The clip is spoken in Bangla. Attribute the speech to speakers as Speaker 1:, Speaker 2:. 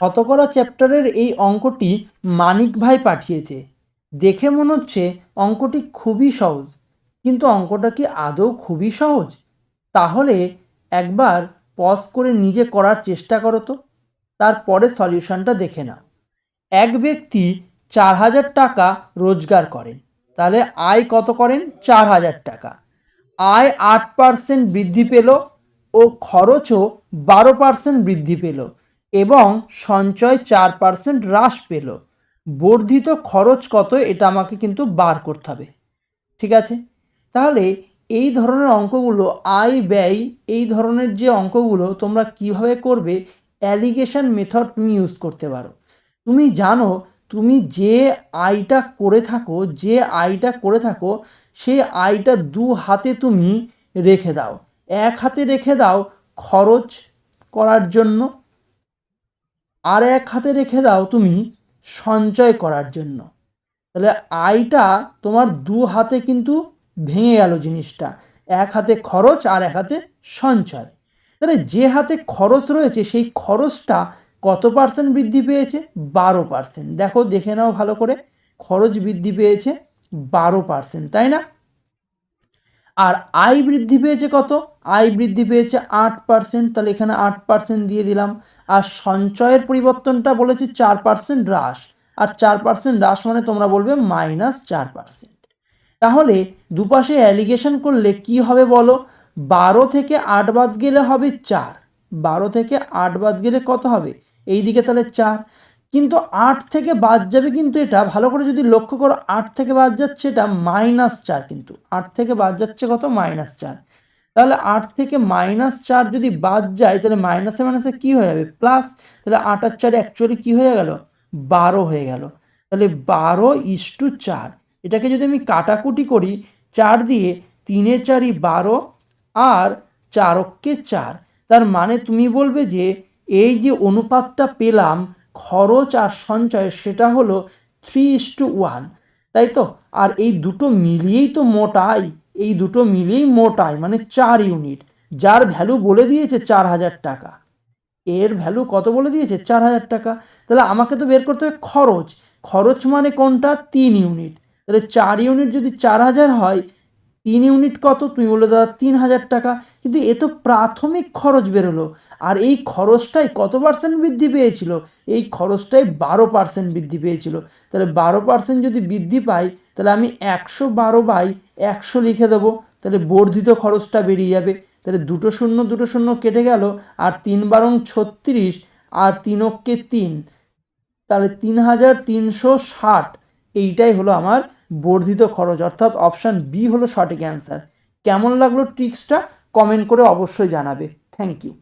Speaker 1: শতকরা চ্যাপ্টারের এই অঙ্কটি মানিক ভাই পাঠিয়েছে। দেখে মনে হচ্ছে অঙ্কটি খুবই সহজ, কিন্তু অঙ্কটা কি আদৌ খুবই সহজ? তাহলে একবার পজ করে নিজে করার চেষ্টা করো তো, তারপরে সলিউশনটা দেখে নাও। এক ব্যক্তি চার হাজার টাকা রোজগার করেন, তাহলে আয় কত করেন? চার হাজার টাকা। আয় আট পার্সেন্ট বৃদ্ধি পেল ও খরচও বারো পার্সেন্ট বৃদ্ধি পেল। এবং সঞ্চয় চার পার্সেন্ট হ্রাস পেল। বর্ধিত খরচ কত এটা আমাকে কিন্তু বার করতে হবে। ঠিক আছে? তাহলে এই ধরনের অঙ্কগুলো আয় ব্যয়, এই ধরনের যে অঙ্কগুলো তোমরা কীভাবে করবে অ্যালিগেশন মেথড তুমি ইউজ করতে পারো। তুমি জানো, তুমি যে আয়টা করে থাকো, যে আয়টা করে থাকো, সেই আয়টা দু হাতে তুমি রেখে দাও। এক হাতে রেখে দাও খরচ করার জন্য আর এক হাতে রেখে দাও তুমি সঞ্চয় করার জন্য। তাহলে আয়টা তোমার দু হাতে কিন্তু ভেঙে গেল জিনিসটা। এক হাতে খরচ আর এক হাতে সঞ্চয়। তাহলে যে হাতে খরচ রয়েছে, সেই খরচটা কত পার্সেন্ট বৃদ্ধি পেয়েছে? বারো পার্সেন্ট দেখো, দেখে নাও ভালো করে। খরচ বৃদ্ধি পেয়েছে বারো পার্সেন্ট তাই না? আর আয় বৃদ্ধি পেয়েছে কত? আয় বৃদ্ধি পেয়েছে আট পার্সেন্ট তাহলে এখানে আট পার্সেন্ট দিয়ে দিলাম। আর সঞ্চয়ের পরিবর্তনটা বলেছে চার পার্সেন্ট হ্রাস। আর চার পার্সেন্ট হ্রাস মানে তোমরা বলবে মাইনাস চার পার্সেন্ট তাহলে দুপাশে অ্যালিগেশন করলে কি হবে বলো? বারো থেকে আট বাদ গেলে হবে চার। বারো থেকে আট বাদ গেলে কত হবে? এই দিকে তাহলে চার। কিন্তু আট থেকে বাদ যাবে কিন্তু এটা, ভালো করে যদি লক্ষ্য করো, আট থেকে বাদ যাচ্ছে এটা মাইনাস চার কিন্তু। আট থেকে বাদ যাচ্ছে কত? মাইনাস চার। তাহলে আট থেকে মাইনাস চার যদি বাদ যায়, তাহলে মাইনাসে মাইনাসে কী হয়ে যাবে? প্লাস তাহলে আট আর চার অ্যাকচুয়ালি কী হয়ে গেল? বারো হয়ে গেল। তাহলে বারো ইস টু চার। এটাকে যদি আমি কাটাকুটি করি, চার দিয়ে তিনে চারই বারো, আর চারককে চার। তার মানে তুমি বলবে যে, এই যে অনুপাতটা পেলাম খরচ আর সঞ্চয় সেটা হলো থ্রি ইস টু ওয়ান তাই তো? আর এই দুটো মিলিয়েই তো মোট আয় এই দুটো মিলিয়েই মোট আয় মানে চার ইউনিট যার ভ্যালু বলে দিয়েছে চার হাজার টাকা। এর ভ্যালু কত বলে দিয়েছে? চার হাজার টাকা। তাহলে আমাকে তো বের করতে হবে খরচ। খরচ মানে কোনটা? তিন ইউনিট তাহলে চার ইউনিট যদি চার হাজার হয় তিন ইউনিট কত? তুমি বলে দাদা তিন হাজার টাকা। কিন্তু এ তো প্রাথমিক খরচ বেরোলো। আর এই খরচটাই কত পার্সেন্ট বৃদ্ধি পেয়েছিল? এই খরচটাই বারো পার্সেন্ট বৃদ্ধি পেয়েছিল। তাহলে বারো পার্সেন্ট যদি বৃদ্ধি পাই, তাহলে আমি একশো বারো বাই একশো লিখে দেবো। তাহলে বর্ধিত খরচটা বেরিয়ে যাবে। তাহলে দুটো শূন্য দুটো শূন্য কেটে গেল, আর তিন বারং ছত্রিশ, আর তিনককে তিন। তাহলে তিন হাজার তিনশো ষাট। এইটাই হলো আমার বর্ধিত খরচ। অর্থাৎ অপশান বি হলো সঠিক অ্যান্সার কেমন লাগল ট্রিক্সটা কমেন্ট করে অবশ্যই জানাবে। Thank you